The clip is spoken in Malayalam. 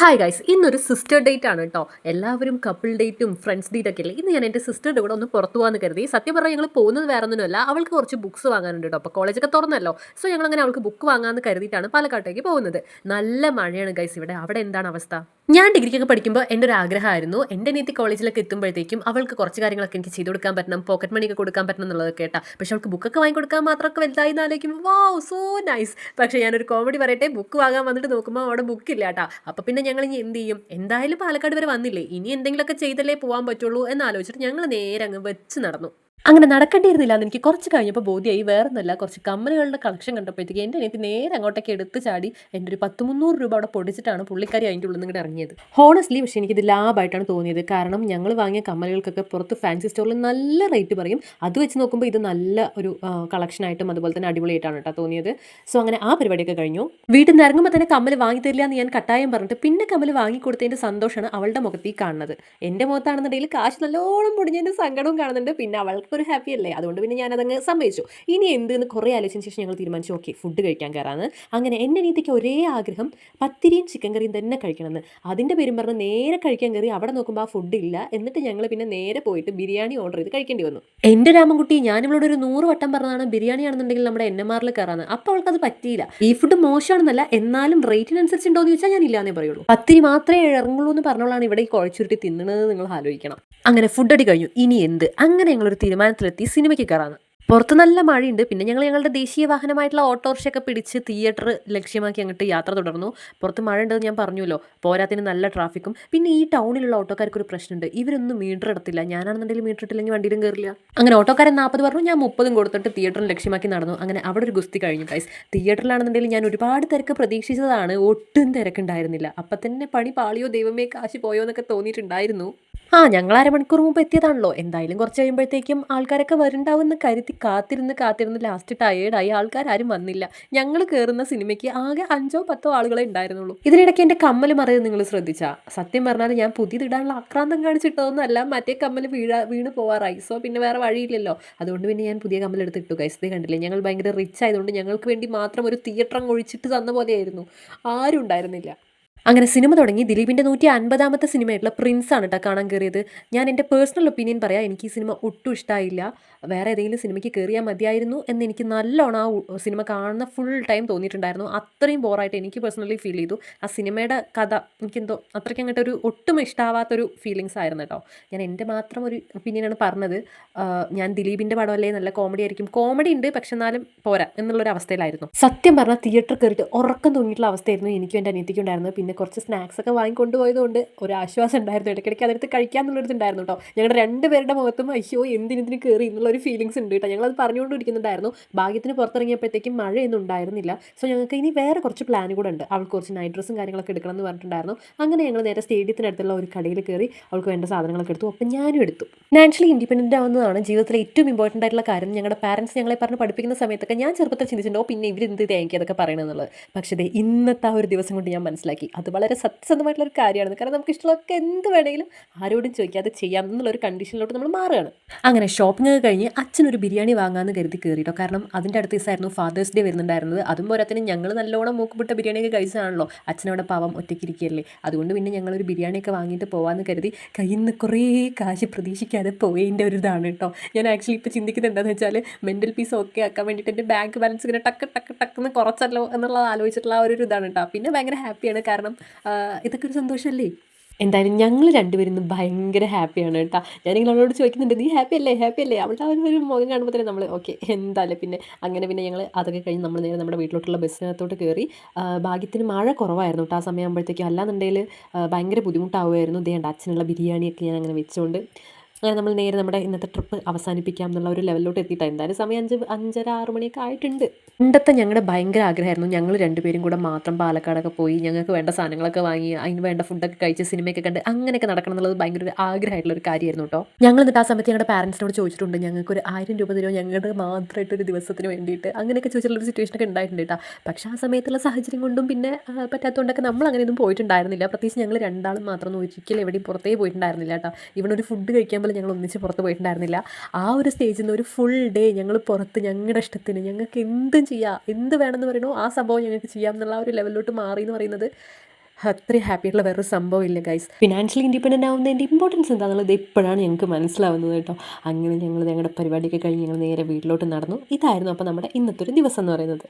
ഹായ് ഗൈസ് ഇന്നൊരു സിസ്റ്റർ ഡേറ്റ് ആണ് കേട്ടോ എല്ലാവരും കപ്പിൾ ഡേറ്റും ഫ്രണ്ട്സ് ഡേറ്റ് ഒക്കെ ഇല്ലേ ഇന്ന് ഞാൻ എന്റെ സിസ്റ്ററുടെ കൂടെ ഒന്ന് പുറത്തു പോകാമെന്ന് കരുതി. സത്യം പറഞ്ഞാൽ ഞങ്ങൾ പോകുന്നത് വേറെ ഒന്നുമല്ല അവൾക്ക് കുറച്ച് ബുക്സ് വാങ്ങാനുണ്ട് കേട്ടോ അപ്പോൾ കോളേജൊക്കെ തുറന്നല്ലോ. സോ ഞങ്ങൾ അങ്ങനെ അവൾക്ക് ബുക്ക് വാങ്ങാമെന്ന് കരുതിയിട്ടാണ് പാലക്കാട്ടേക്ക് പോകുന്നത്. നല്ല മഴയാണ് ഗൈസ് ഇവിടെ. അവിടെ എന്താണ് അവസ്ഥ? ഞാൻ ഡിഗ്രിക്കൊക്കെ പഠിക്കുമ്പോൾ എന്റെ ഒരു ആഗ്രഹമായിരുന്നു. എന്റെ നീതി കോളേജിലൊക്കെ എത്തുമ്പോഴത്തേക്കും അവൾക്ക് കുറച്ച് കാര്യങ്ങളൊക്കെ എനിക്ക് ചെയ്തു കൊടുക്കാൻ പറ്റണം പോക്കറ്റ് മണിയൊക്കെ കൊടുക്കാൻ പറ്റണം എന്നുള്ളത് കേട്ടാ. പക്ഷെ അവൾക്ക് ബുക്കൊക്കെ വാങ്ങി കൊടുക്കാൻ മാത്രമൊക്കെ വലുതായി നാലേക്കും വാവ് സോ നൈസ് പക്ഷേ ഞാനൊരു കോമഡി പറയട്ടെ ബുക്ക് വാങ്ങാൻ വന്നിട്ട് നോക്കുമ്പോൾ അവിടെ ബുക്ക് ഇല്ല കേട്ടാ. അപ്പോൾ പിന്നെ ഞങ്ങൾ ഇനി എന്ത് ചെയ്യും? എന്തായാലും പാലക്കാട് വരെ വന്നില്ലേ? ഇനി എന്തെങ്കിലുമൊക്കെ ചെയ്തല്ലേ പോകാൻ പറ്റുള്ളൂ എന്നാലോചിച്ചിട്ട് ഞങ്ങൾ നേരെ അങ്ങ് വെച്ച് നടന്നു. അങ്ങനെ നടക്കേണ്ടിയിരുന്നില്ല എന്ന് എനിക്ക് കുറച്ച് കഴിഞ്ഞപ്പോൾ ബോധ്യമായി വേറൊന്നുമല്ല കുറച്ച് കമ്മലുകളുടെ കളക്ഷൻ കണ്ടപ്പോഴത്തേക്ക് എന്റെ എനിക്ക് നേരെ അങ്ങോട്ടേക്ക് എടുത്ത് ചാടി എന്റെ ഒരു പത്ത് മുന്നൂറ് രൂപ അവിടെ പൊടിച്ചിട്ടാണ് പുള്ളിക്കാരി അതിന്റെ ഉള്ളിൽ നിന്ന് ഇറങ്ങിയത്. ഹോണസ്റ്റ്ലി പക്ഷേ എനിക്കിത് ലാഭമായിട്ടാണ് തോന്നിയത്. കാരണം ഞങ്ങൾ വാങ്ങിയ കമ്മലുകൾക്കൊക്കെ പുറത്ത് ഫാൻസി സ്റ്റോറിൽ നല്ല റേറ്റ് പറയും. അത് വെച്ച് നോക്കുമ്പോൾ ഇത് നല്ല ഒരു കളക്ഷനായിട്ടും അതുപോലെ തന്നെ അടിപൊളിയായിട്ടാണ് കേട്ടോ തോന്നിയത്. സോ അങ്ങനെ ആ പരിപാടിയൊക്കെ കഴിഞ്ഞു. വീട്ടിൽ നിന്ന് ഇറങ്ങുമ്പോൾ തന്നെ കമ്മൽ വാങ്ങി തരില്ല എന്ന് ഞാൻ കട്ടായം പറഞ്ഞിട്ട് പിന്നെ കമ്മൽ വാങ്ങി കൊടുത്തതിന്റെ സന്തോഷമാണ് അവളുടെ മുഖത്തേക്ക് കാണുന്നത്. എന്റെ മുഖത്താണെന്നുണ്ടെങ്കിൽ കാശ് നല്ലോണം പൊടിഞ്ഞതിന്റെ സങ്കടവും കാണുന്നുണ്ട്. പിന്നെ അവൾക്ക് ഒരു ഹാപ്പി അല്ലേ? അതുകൊണ്ട് പിന്നെ ഞാൻ അതങ്ങ് സമ്മതിച്ചു. ഇനി എന്ത് എന്ന് കുറേ ആലോചിച്ചതിന് ശേഷം ഞങ്ങൾ തീരുമാനിച്ചു ഓക്കെ ഫുഡ് കഴിക്കാൻ കയറാന്ന് അങ്ങനെ എന്റെ നീതിക്ക് ഒരേ ആഗ്രഹം പത്തിരിയും ചിക്കൻ കറിയും തന്നെ കഴിക്കണമെന്ന്. അതിന്റെ പേരും പറഞ്ഞ് നേരെ കഴിക്കാൻ കയറി അവിടെ നോക്കുമ്പോൾ ആ ഫുഡ് ഇല്ല. എന്നിട്ട് ഞങ്ങൾ പിന്നെ നേരെ പോയിട്ട് ബിരിയാണി ഓർഡർ ചെയ്ത് കഴിക്കേണ്ടി വന്നു. എന്റെ രാമൻകുട്ടി ഞാൻ ഇവളോട് ഒരു നൂറ് വട്ടം പറഞ്ഞതാണ് ബിരിയാണി ആണെന്നുണ്ടെങ്കിൽ നമ്മുടെ എൻ എം ആറിൽ കയറാന്ന് അപ്പോൾ അവൾക്ക് അത് പറ്റിയില്ല. ഈ ഫുഡ് മോശമാണെന്നല്ല എന്നാലും റേറ്റിനനുസരിച്ച് ഉണ്ടോ എന്ന് ചോദിച്ചാൽ ഞാൻ ഇല്ലാന്നേ പറയുള്ളൂ. പത്തിരി മാത്രമേ ഇറങ്ങുള്ളൂ എന്ന് പറഞ്ഞോളാണ് ഇവിടെ ഈ കുഴച്ചുരുട്ടി തിന്നണത് നിങ്ങൾ ആലോചിക്കണം. അങ്ങനെ ഫുഡ് അടി കഴിഞ്ഞു. ഇനി എന്ത്? അങ്ങനെ ഞങ്ങളൊരു തീരുമാനത്തിലെത്തി സിനിമയ്ക്ക് കയറാന്ന്. പുറത്ത് നല്ല മഴയുണ്ട്. പിന്നെ ഞങ്ങൾ ഞങ്ങളുടെ ദേശീയ വാഹനമായിട്ടുള്ള ഓട്ടോറിക്ഷയൊക്കെ പിടിച്ച് തിയേറ്റർ ലക്ഷ്യമാക്കി അങ്ങോട്ട് യാത്ര തുടർന്നു. പുറത്ത് മഴ ഉണ്ടെന്ന് ഞാൻ പറഞ്ഞല്ലോ പോരാത്തിന് നല്ല ട്രാഫിക്കും പിന്നെ ഈ ടൗണിലുള്ള ഓട്ടോക്കാർക്ക് ഒരു പ്രശ്നമുണ്ട്. ഇവരൊന്നും മീറ്റർ ഇടത്തില്ല ഞാനാണെന്നുണ്ടെങ്കിൽ മീറ്റർ ഇട്ടില്ലെങ്കിൽ വണ്ടിയിലും കയറില്ല അങ്ങനെ ഓട്ടോക്കാരൻ നാൽപ്പത് പറഞ്ഞു. ഞാൻ മുപ്പതും കൊടുത്തിട്ട് തിയേറ്ററിൽ ലക്ഷ്യമാക്കി നടന്നു. അങ്ങനെ അവിടെ ഒരു ഗുസ്തി കഴിഞ്ഞു ഗൈസ് തിയേറ്ററിലാണെന്നുണ്ടെങ്കിൽ ഞാൻ ഒരുപാട് തിരക്ക് പ്രതീക്ഷിച്ചതാണ്. ഒട്ടും തിരക്കുണ്ടായിരുന്നില്ല. അപ്പം തന്നെ പണി പാളിയോ ദൈവമേ കാശ് പോയോ എന്നൊക്കെ തോന്നിയിട്ടുണ്ടായിരുന്നു. ആ ഞങ്ങൾ അരമണിക്കൂർ മുമ്പ് എത്തിയതാണല്ലോ. എന്തായാലും കുറച്ച് കഴിയുമ്പോഴത്തേക്കും ആൾക്കാരൊക്കെ വരുന്നുണ്ടാവും എന്ന് കരുതി കാത്തിരുന്ന് കാത്തിരുന്ന് ലാസ്റ്റ് ടയേർഡായി ആൾക്കാരും വന്നില്ല. ഞങ്ങൾ കയറുന്ന സിനിമയ്ക്ക് ആകെ അഞ്ചോ പത്തോ ആളുകളെ ഉണ്ടായിരുന്നുള്ളൂ. ഇതിനിടയ്ക്ക് എന്റെ കമ്മൽ മറിയത് നിങ്ങൾ ശ്രദ്ധിച്ചാൽ സത്യം പറഞ്ഞാൽ ഞാൻ പുതിയതിടാനുള്ള ആക്രാന്തം കാണിച്ചിട്ടതൊന്നുമല്ല മറ്റേ കമ്മൽ വീഴ വീണ് പോവാറായി. സോ പിന്നെ വേറെ വഴിയില്ലല്ലോ. അതുകൊണ്ട് പിന്നെ ഞാൻ പുതിയ കമ്മൽ എടുത്തിട്ടു ഗൈസ് കണ്ടില്ലേ? ഞങ്ങൾ ഭയങ്കര റിച്ച് ആയതുകൊണ്ട് ഞങ്ങൾക്ക് വേണ്ടി മാത്രം ഒരു തിയേറ്റർ അങ്ങ് ഒഴിച്ചിട്ട് തന്ന പോലെയായിരുന്നു. ആരും ഉണ്ടായിരുന്നില്ല. അങ്ങനെ സിനിമ തുടങ്ങി ദിലീപിന്റെ നൂറ്റി അൻപതാമത്തെ സിനിമയായിട്ടുള്ള പ്രിൻസ് ആണ് കേട്ടോ കാണാൻ കയറിയത് ഞാൻ എന്റെ പേഴ്സണൽ ഒപ്പീനിയൻ പറയാം. എനിക്ക് ഈ സിനിമ ഒട്ടും ഇഷ്ടമായില്ല വേറെ ഏതെങ്കിലും സിനിമയ്ക്ക് കയറിയാൽ മതിയായിരുന്നു എന്ന് എനിക്ക് നല്ലോണം ആ സിനിമ കാണുന്ന ഫുൾ ടൈം തോന്നിയിട്ടുണ്ടായിരുന്നു. അത്രയും ബോറായിട്ട് എനിക്ക് പേഴ്സണലി ഫീൽ ചെയ്തു. ആ സിനിമയുടെ കഥ എനിക്കെന്തോ അത്രയ്ക്ക് അങ്ങോട്ട് ഒരു ഒട്ടും ഇഷ്ടാവാത്തൊരു ഫീലിങ്സ് ആയിരുന്നു കേട്ടോ ഞാൻ എന്റെ മാത്രം ഒരു ഒപ്പീനിയനാണ് പറഞ്ഞത്. ഞാൻ ദിലീപിന്റെ പടമല്ലേ നല്ല കോമഡി ആയിരിക്കും. കോമഡി ഉണ്ട്. പക്ഷെ എന്നാലും പോരാ. എന്നുള്ളൊരു അവസ്ഥയിലായിരുന്നു സത്യം പറഞ്ഞാൽ തിയേറ്റർ കയറിയിട്ട് ഉറക്കം തോന്നിയിട്ടുള്ള അവസ്ഥയായിരുന്നു എനിക്കും എന്റെ അനിയത്തിക്കും ഉണ്ടായിരുന്നത്. പിന്നെ കുറച്ച് സ്നാക്സ് ഒക്കെ വാങ്ങിക്കൊണ്ടുപോയതുകൊണ്ട് ഒരു ആശ്വാസം ഉണ്ടായിരുന്നു. ഇടയ്ക്കിടയ്ക്ക് അതെടുത്ത് ഉണ്ടായിരുന്നു കേട്ടോ ഞങ്ങളുടെ രണ്ടുപേരുടെ മുഖത്തും അയ്യോ എന്തിനെന്തിന് കയറി എന്നുള്ളൊരു ഫീലിങ്സ് ഉണ്ട് കേട്ടോ ഞങ്ങളത് പറഞ്ഞുകൊണ്ടിരിക്കുന്നുണ്ടായിരുന്നു. ഭാഗ്യത്തിന് പുറത്തിറങ്ങിയപ്പോഴത്തേക്കും മഴയൊന്നും ഉണ്ടായിരുന്നില്ല. സോ ഞങ്ങൾക്ക് ഇനി വേറെ കുറച്ച് പ്ലാൻ കൂടെ ഉണ്ട്. അവൾക്ക് കുറച്ച് നൈറ്റ് ഡ്രസ്സും കാര്യങ്ങളൊക്കെ എടുക്കണം എന്ന് പറഞ്ഞിട്ടുണ്ടായിരുന്നു. അങ്ങനെ ഞങ്ങൾ നേരെ സ്റ്റേഡിയത്തിനടുത്തുള്ള ഒരു കടയിൽ കയറി അവൾക്ക് വേണ്ട സാധനങ്ങളൊക്കെ എടുത്തു. അപ്പം ഞാനും എടുത്തു. ഫിനാൻഷ്യലി ഇൻഡിപെൻഡന്റ് ആവുന്നതാണ് ജീവിതത്തിലെ ഏറ്റവും ഇമ്പോർട്ടന്റ് ആയിട്ടുള്ള കാര്യം. ഞങ്ങളുടെ പാരൻസ് ഞങ്ങളെ പറഞ്ഞ് പഠിപ്പിക്കുന്ന സമയത്തൊക്കെ ഞാൻ ചെറുപ്പത്തിൽ ചിന്തിച്ചിട്ടുണ്ടോ പിന്നെ ഇവരെന്ത് തേങ്ങി പറയണമെന്നുള്ളത് പക്ഷേ ഇന്നത്തെ ആ ഒരു ദിവസം കൊണ്ട് ഞാൻ മനസ്സിലാക്കി. അത് വളരെ സത്യസന്ധമായിട്ടുള്ള ഒരു കാര്യമാണ്. കാരണം നമുക്ക് ഇഷ്ടമുള്ളതൊക്കെ എന്ത് വേണമെങ്കിലും ആരോടും ചോദിക്കാതെ ചെയ്യാം എന്നുള്ളൊരു കണ്ടീഷനിലോട്ട് നമ്മൾ മാറുകയാണ്. അങ്ങനെ ഷോപ്പിംഗ് ഒക്കെ കഴിഞ്ഞ് അച്ഛനൊരു ബിരിയാണി വാങ്ങാമെന്ന് കരുതി കയറിയിട്ടോ കാരണം അതിന്റെ അടുത്ത ദിവസമായിരുന്നു ഫാദേഴ്സ് ഡേ വരുന്നുണ്ടായിരുന്നത്. അതും പോരാത്തിന് ഞങ്ങൾ നല്ലോണം മൂക്കുപിട്ട ബിരിയാണിയൊക്കെ കഴിച്ചതാണല്ലോ. അച്ഛനവിടെ പാവം ഒറ്റയ്ക്കിരിക്കുകയല്ലേ അതുകൊണ്ട് പിന്നെ ഞങ്ങളൊരു ബിരിയാണിയൊക്കെ വാങ്ങിയിട്ട് പോകാമെന്ന് കരുതി കയ്യിൽ നിന്ന് കുറേ കാശ് പ്രതീക്ഷിക്കാതെ പോയതിന്റെ ഒരു ഇതാണ് കേട്ടോ. ഞാൻ ആക്ച്വലി ഇപ്പോൾ ചിന്തിക്കുന്നത് എന്താണെന്ന് വെച്ചാൽ മെന്റൽ പീസ് ഓക്കെ ആക്കാൻ വേണ്ടിയിട്ട് എന്റെ ബാങ്ക് ബാലൻസ് ഇങ്ങനെ ടക്ക് ടക്ക് ടക്ക് എന്ന് കുറച്ചല്ലോ എന്നുള്ളത് ആലോചിച്ചിട്ടുള്ള ആ ഒരു ഇതാണ് കേട്ടോ. പിന്നെ ഭയങ്കര ഹാപ്പിയാണ് കാരണം ആ, ഇതൊക്കെ ഒരു സന്തോഷമല്ലേ എന്തായാലും ഞങ്ങൾ രണ്ടുപേരും ഇന്ന് ഭയങ്കര ഹാപ്പിയാണ് കേട്ടോ. ഞാനിങ്ങനെ അവളോട് ചോദിക്കുന്നുണ്ട് നീ ഹാപ്പി അല്ലേ? ഹാപ്പി അല്ലേ? അവളുടെ ആ ഒരു മുഖം കാണുമ്പോൾ തന്നെ നമ്മൾ ഓക്കെ എന്തായാലും പിന്നെ. അങ്ങനെ പിന്നെ ഞങ്ങൾ അതൊക്കെ കഴിഞ്ഞ് നമ്മൾ നേരെ നമ്മുടെ വീട്ടിലോട്ടുള്ള ബസ്സിനകത്തോട്ട് കയറി ഭാഗ്യത്തിന് മഴ കുറവായിരുന്നു കേട്ടോ ആ സമയമാകുമ്പോഴത്തേക്കും. അല്ലാന്നുണ്ടെങ്കിൽ ഭയങ്കര ബുദ്ധിമുട്ടാവുമായിരുന്നു. ദേണ്ട അച്ഛനുള്ള ബിരിയാണിയൊക്കെ ഞാൻ അങ്ങനെ വെച്ചുകൊണ്ട് അങ്ങനെ നമ്മൾ നേരെ നമ്മുടെ ഇന്നത്തെ ട്രിപ്പ് അവസാനിപ്പിക്കാം എന്നുള്ള ഒരു ലെവലിലോട്ട് എത്തിയിട്ടാണ്. എന്തായാലും സമയം അഞ്ച് അഞ്ചര ആറ് മണിയൊക്കെ ആയിട്ടുണ്ട്. പണ്ടത്തെ ഞങ്ങളുടെ ഭയങ്കര ആഗ്രഹമായിരുന്നു ഞങ്ങൾ രണ്ടുപേരും കൂടെ മാത്രം പാലക്കാടൊക്കെ പോയി ഞങ്ങൾക്ക് വേണ്ട സാധനങ്ങളൊക്കെ വാങ്ങി അതിന് വേണ്ട ഫുഡൊക്കെ കഴിച്ച് സിനിമയൊക്കെ കണ്ട് അങ്ങനെയൊക്കെ നടക്കണം എന്നുള്ളത് ഭയങ്കര ഒരു ആഗ്രഹമായിട്ടുള്ള ഒരു കാര്യമായിരുന്നു കേട്ടോ. ഞങ്ങൾ എന്നിട്ട് ആ സമയത്ത് ഞങ്ങളുടെ പാരൻസിനോട് ചോദിച്ചിട്ടുണ്ട് ഞങ്ങൾക്ക് ഒരു ആയിരം രൂപ തരുമോ? ഞങ്ങളുടെ മാത്രമായിട്ട് ഒരു ദിവസത്തിന് വേണ്ടിയിട്ട്. അങ്ങനെയൊക്കെ ചോദിച്ചിട്ടുള്ള ഒരു സിറ്റുവേഷൻ ഒക്കെ ഉണ്ടായിട്ടുണ്ട് കേട്ടോ. പക്ഷേ ആ സമയത്തുള്ള സാഹചര്യം കൊണ്ടും പിന്നെ പറ്റാത്തതുകൊണ്ടൊക്കെ നമ്മൾ അങ്ങനെയൊന്നും പോയിട്ടുണ്ടായിരുന്നില്ല. പ്രത്യേകിച്ച് ഞങ്ങൾ രണ്ടാളും മാത്രം ഒരിക്കലും എവിടെയും പുറത്തേ പോയിട്ടുണ്ടായിരുന്നില്ല കേട്ടോ. ഇവിടെ ഒരു ഫുഡ് കഴിക്കാൻ ഞങ്ങൾ ഒന്നിച്ച് പുറത്ത് പോയിട്ടുണ്ടായിരുന്നില്ല. ആ ഒരു സ്റ്റേജിൽ നിന്ന് ഒരു ഫുൾ ഡേ ഞങ്ങൾ പുറത്ത് ഞങ്ങളുടെ ഇഷ്ടത്തിന് ഞങ്ങൾക്ക് എന്തും ചെയ്യാം. എന്ത് വേണമെന്ന് പറയണോ ആ സംഭവം ഞങ്ങൾക്ക് ചെയ്യാം എന്നുള്ള ആ ഒരു ലെവലിലോട്ട് മാറി എന്ന് പറയുന്നത് അത്രയും ഹാപ്പിയായിട്ടുള്ള വേറൊരു സംഭവം ഇല്ല ഗൈസ് ഫിനാൻഷ്യലി ഇൻഡിപെൻഡന്റ് ആവുന്നതിന്റെ ഇമ്പോർട്ടൻസ് എന്താണെന്നുള്ളത് ഇപ്പോഴാണ് ഞങ്ങൾക്ക് മനസ്സിലാവുന്നത് കേട്ടോ. അങ്ങനെ ഞങ്ങൾ ഞങ്ങളുടെ പരിപാടിയൊക്കെ കഴിഞ്ഞ് ഞങ്ങൾ നേരെ വീട്ടിലോട്ട് നടന്നു. ഇതായിരുന്നു അപ്പോൾ നമ്മുടെ ഇന്നത്തെ ഒരു ദിവസം എന്ന് പറയുന്നത്.